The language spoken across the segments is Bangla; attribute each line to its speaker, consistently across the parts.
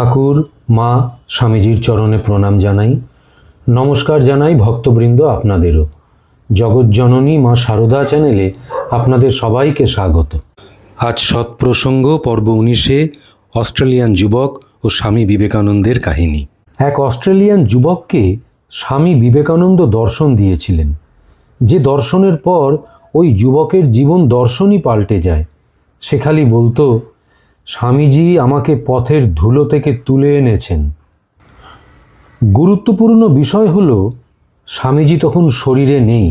Speaker 1: ঠাকুর, মা, স্বামীজির চরণে প্রণাম জানাই। নমস্কার জানাই ভক্তবৃন্দ আপনাদেরও। জগৎজননী মা সারদা চ্যানেলে আপনাদের সবাইকে স্বাগত। আজ সৎপ্রসঙ্গ পর্ব উনিশে অস্ট্রেলিয়ান যুবক ও স্বামী বিবেকানন্দের কাহিনী। এক অস্ট্রেলিয়ান যুবককে স্বামী বিবেকানন্দ দর্শন দিয়েছিলেন। যে দর্শনের পর ওই যুবকের জীবন দর্শনই পাল্টে যায়। সে খালি বলতো স্বামীজি আমাকে পথের ধুলো থেকে তুলে এনেছেন। গুরুত্বপূর্ণ বিষয় হল, স্বামীজি তখন শরীরে নেই।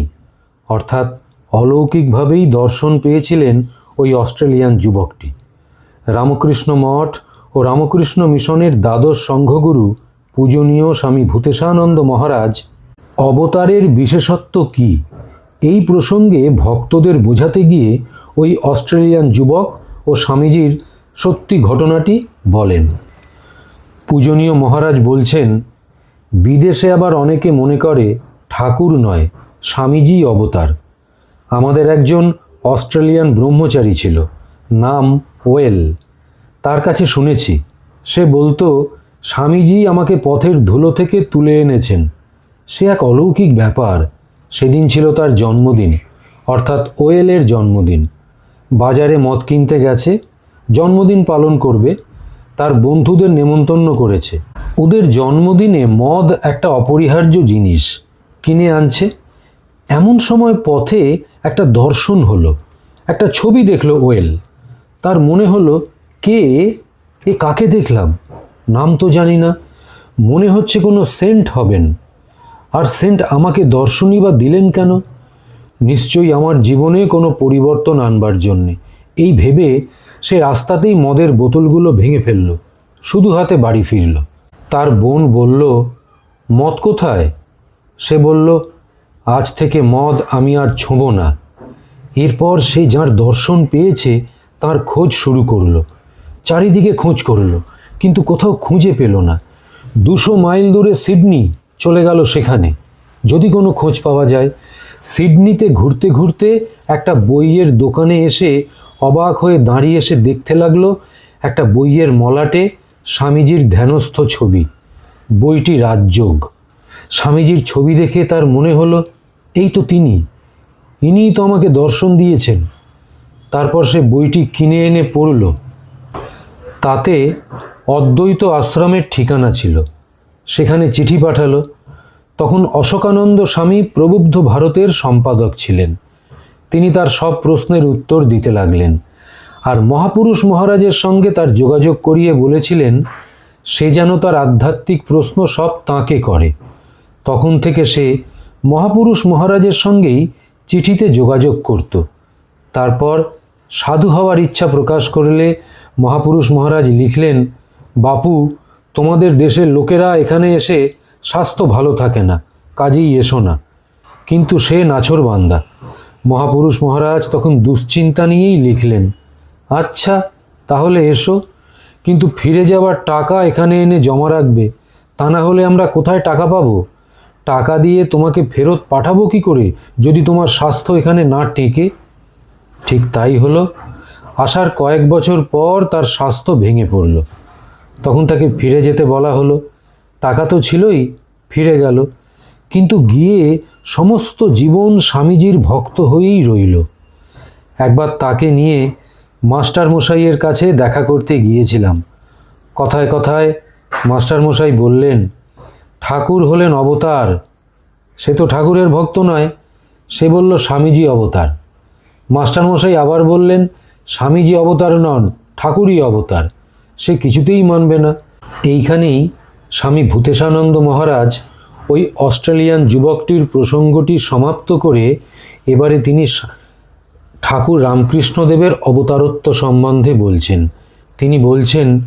Speaker 1: অর্থাৎ অলৌকিকভাবেই দর্শন পেয়েছিলেন ওই অস্ট্রেলিয়ান যুবকটি। রামকৃষ্ণ মঠ ও রামকৃষ্ণ মিশনের দ্বাদশ সংঘগুরু পূজনীয় স্বামী ভূতেশানন্দ মহারাজ, অবতারের বিশেষত্ব কি? এই প্রসঙ্গে ভক্তদের বোঝাতে গিয়ে ওই অস্ট্রেলিয়ান যুবক ও স্বামীজির সত্যি ঘটনাটি বলেন। পূজনীয় মহারাজ বলছেন, বিদেশে আবার অনেকে মনে করে ঠাকুর নয়, স্বামীজি অবতার। আমাদের একজন অস্ট্রেলিয়ান ব্রহ্মচারী ছিল, নাম ওয়েল। তার কাছে শুনেছি, সে বলতো, স্বামীজি আমাকে পথের ধুলো থেকে তুলে এনেছেন। সে এক অলৌকিক ব্যাপার। সেদিন ছিল তার জন্মদিন, অর্থাৎ ওয়েলের জন্মদিন। বাজারে মদ কিনতে গেছে জন্মদিন পালন করবে, তার বন্ধুদের নেমন্তন্ন করেছে। ওদের জন্মদিনে মদ একটা অপরিহার্য জিনিস কিনে আনছে। এমন সময় পথে একটা দর্শন হলো, একটা ছবি দেখল ওয়েল। তার মনে হলো, কে? এ কাকে দেখলাম? নাম তো জানি না। মনে হচ্ছে কোনো সেন্ট হবেন। আর সেন্ট আমাকে দর্শনই বা দিলেন কেন? নিশ্চয়ই আমার জীবনে কোনো পরিবর্তন আনবার জন্যে। এই ভেবে সে রাস্তাতেই মদের বোতলগুলো ভেঙে ফেলল, শুধু হাতে বাড়ি ফিরল। তার বোন বলল, মদ কোথায়? সে বলল, আজ থেকে মদ আমি আর ছোঁব না। এরপর সে যার দর্শন পেয়েছে, তার খোঁজ শুরু করল। চারিদিকে খোঁজ করল, কিন্তু কোথাও খুঁজে পেল না। দুশো মাইল দূরে সিডনি চলে গেল সেখানে। যদি কোনো খোঁজ পাওয়া যায়, সিডনিতে ঘুরতে ঘুরতে একটা বইয়ের দোকানে এসে অবাক হয়ে দাঁড়িয়ে এসে দেখতে লাগল একটা বইয়ের মলাটে স্বামীজির ধ্যানস্থ ছবি। বইটি রাজযোগ। স্বামীজির ছবি দেখে তার মনে হলো, এই তো তিনি। ইনিই তো আমাকে দর্শন দিয়েছেন। তারপর সে বইটি কিনে এনে পড়ল। তাতে অদ্বৈত আশ্রমের ঠিকানা ছিল। সেখানে চিঠি পাঠালো। তখন অশোকানন্দ স্বামী প্রবুদ্ধ ভারতের সম্পাদক ছিলেন। তিনি তার সব প্রশ্নের উত্তর দিতে লাগলেন। আর মহাপুরুষ মহারাজের সঙ্গে তার যোগাযোগ করিয়ে বলেছিলেন, সে যেন তার আধ্যাত্মিক প্রশ্ন সব তাঁকে করে। তখন থেকে সে মহাপুরুষ মহারাজের সঙ্গেই চিঠিতে যোগাযোগ করত। তারপর সাধু হওয়ার ইচ্ছা প্রকাশ করলে মহাপুরুষ মহারাজ লিখলেন, বাপু, তোমাদের দেশের লোকেরা এখানে এসে স্বাস্থ্য ভালো থাকে না, কাজেই এসো না। কিন্তু সে নাছর বান্দা। মহাপুরুষ মহারাজ তখন দুশ্চিন্তা নিয়েই লিখলেন আচ্ছা তাহলে এসো, কিন্তু ফিরে যাওয়ার টাকা এখানে এনে জমা রাখবে, তা না হলে আমরা কোথায় টাকা পাবো? টাকা দিয়ে তোমাকে ফেরত পাঠাবো কি করে, যদি তোমার স্বাস্থ্য এখানে না টেকে? ঠিক তাই হলো আসার কয়েক বছর পর তার স্বাস্থ্য ভেঙে পড়ল। তখন তাকে ফিরে যেতে বলা হলো, টাকা তো ছিলই, ফিরে গেল। কিন্তু গিয়ে সমস্ত জীবন স্বামীজির ভক্ত হয়েই রইল। একবার তাকে নিয়ে মাস্টার মশাইয়ের কাছে দেখা করতে গিয়েছিলাম। কথায় কথায় মাস্টার মশাই বললেন, ঠাকুর হলেন অবতার। সে তো ঠাকুরের ভক্ত নয়, সে বলল স্বামীজি অবতার। মাস্টারমশাই আবার বললেন, স্বামীজি অবতার নন, ঠাকুরই অবতার। সে কিছুতেই মানবে না। এইখানেই স্বামী ভূতেশানন্দ মহারাজ ওই অস্ট্রেলিয়ান যুবকটির প্রসঙ্গটি সমাপ্ত করে এবারে তিনি ঠাকুর রামকৃষ্ণদেবের অবতারত্ব সম্বন্ধে বলছেন। তিনি বলছেন,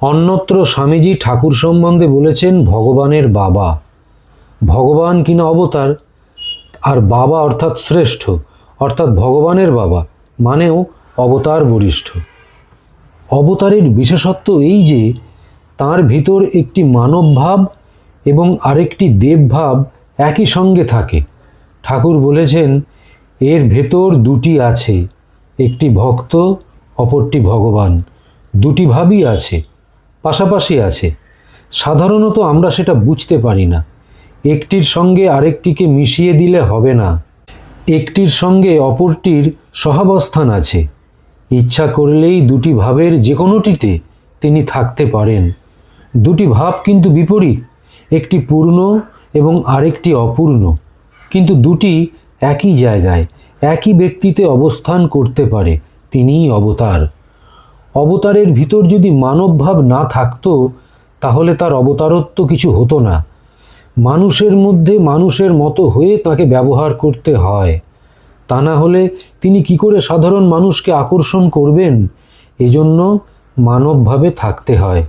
Speaker 1: অন্যত্র স্বামীজি ঠাকুর সম্বন্ধে বলেছেন ভগবানের বাবা। ভগবান কিনা অবতার? আর বাবা অর্থাৎ শ্রেষ্ঠ, অর্থাৎ ভগবানের বাবা, মানেও অবতার বরিষ্ঠ। অবতারের বিশেষত্ব এই যে, তার ভিতর একটি মানব ভাব এবং আরেকটি দেবভাব একই সঙ্গে থাকে। ঠাকুর বলেছেন, এর ভেতর দুটি আছে, একটি ভক্ত, অপরটি ভগবান। দুটি ভাবই আছে, পাশাপাশি আছে। সাধারণত আমরা সেটা বুঝতে পারি না। একটির সঙ্গে আরেকটিকে মিশিয়ে দিলে হবে না। একটির সঙ্গে অপরটির সহাবস্থান আছে। ইচ্ছা করলেই দুটি ভাবের যে কোনোটিতে তিনি থাকতে পারেন। দুটি ভাব কিন্তু বিপরীত। একটি পূর্ণ এবং আরেকটি অপূর্ণ। কিন্তু দুটি একই জায়গায়, একই ব্যক্তিতে অবস্থান করতে পারে, তিনিই অবতার। অবতারের ভিতর যদি মানবভাব না থাকতো, তাহলে তার অবতারত্ব কিছু হতো না। মানুষের মধ্যে মানুষের মতো হয়ে তাকে ব্যবহার করতে হয়। তা না হলে তিনি কি করে সাধারণ মানুষকে আকর্ষণ করবেন? এজন্য মানবভাবে থাকতে হয়।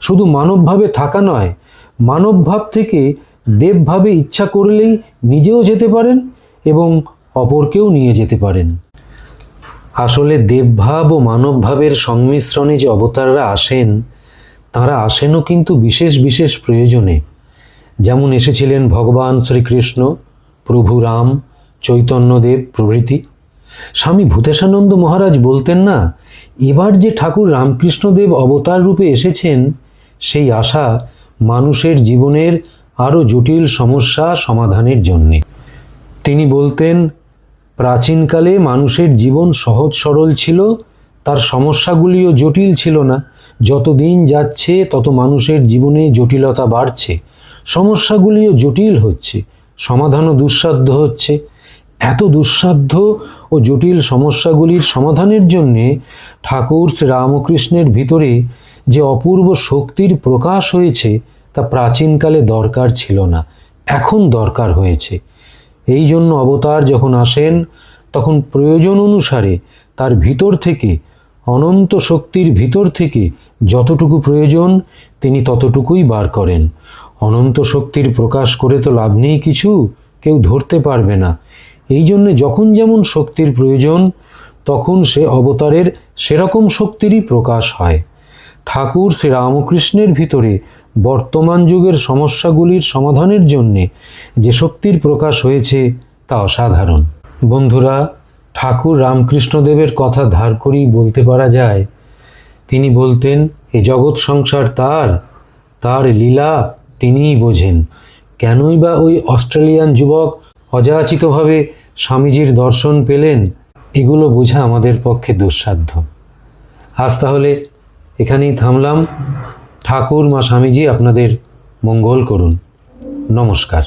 Speaker 1: শুধু মানবভাবে থাকা নয় মানবভাব থেকে দেবভাবে ইচ্ছা করলেই নিজেও যেতে পারেন এবং অপরকেও নিয়ে যেতে পারেন। আসলে দেবভাব ও মানবভাবের সংমিশ্রণে যে অবতাররা আসেন, তারা আসেনও কিন্তু বিশেষ বিশেষ প্রয়োজনে। যেমন এসেছিলেন ভগবান শ্রীকৃষ্ণ, প্রভু রাম, চৈতন্যদেব প্রভৃতি। স্বামী ভূতেশানন্দ মহারাজ বলতেন না, এবার যে ঠাকুর রামকৃষ্ণদেব অবতার রূপে এসেছেন, সেই আশা মানুষের জীবনের আরও জটিল সমস্যা সমাধানের জন্যে। তিনি বলতেন, প্রাচীনকালে মানুষের জীবন সহজ সরল ছিল, তার সমস্যাগুলিও জটিল ছিল না। যত দিন যাচ্ছে, তত মানুষের জীবনে জটিলতা বাড়ছে। সমস্যাগুলিও জটিল হচ্ছে, সমাধানও দুঃসাধ্য হচ্ছে। এত দুঃসাধ্য ও জটিল সমস্যাগুলির সমাধানের জন্যে ঠাকুর শ্রীরামকৃষ্ণের ভিতরে যে অপূর্ব শক্তির প্রকাশ হয়েছে তা প্রাচীনকালে দরকার ছিল না, এখন দরকার হয়েছে। এই জন্য অবতার যখন আসেন, তখন প্রয়োজন অনুসারে তার ভিতর থেকে, অনন্ত শক্তির ভিতর থেকে যতটুকু প্রয়োজন, তিনি ততটুকুই বার করেন। অনন্ত শক্তির প্রকাশ করে তো লাভ নেই কিছু, কেউ ধরতে পারবে না। এই জন্যে যখন যেমন শক্তির প্রয়োজন, তখন সে অবতারের সেরকম শক্তিরই প্রকাশ হয়। ঠাকুর শ্রীরামকৃষ্ণের ভিতরে বর্তমান যুগের সমস্যাগুলির সমাধানের জন্যে যে শক্তির প্রকাশ হয়েছে তা অসাধারণ। বন্ধুরা, ঠাকুর রামকৃষ্ণদেবের কথা ধার করেই বলতে পারা যায়, তিনি বলতেন, এ জগৎ সংসার তার তার লীলা তিনিই বোঝেন। কেনই বা ওই অস্ট্রেলিয়ান যুবক অযাচিতভাবে স্বামীজির দর্শন পেলেন, এগুলো বোঝা আমাদের পক্ষে দুঃসাধ্য। আজ তাহলে এখানেই থামলাম। ঠাকুর মা স্বামীজি আপনাদের মঙ্গল করুন। নমস্কার।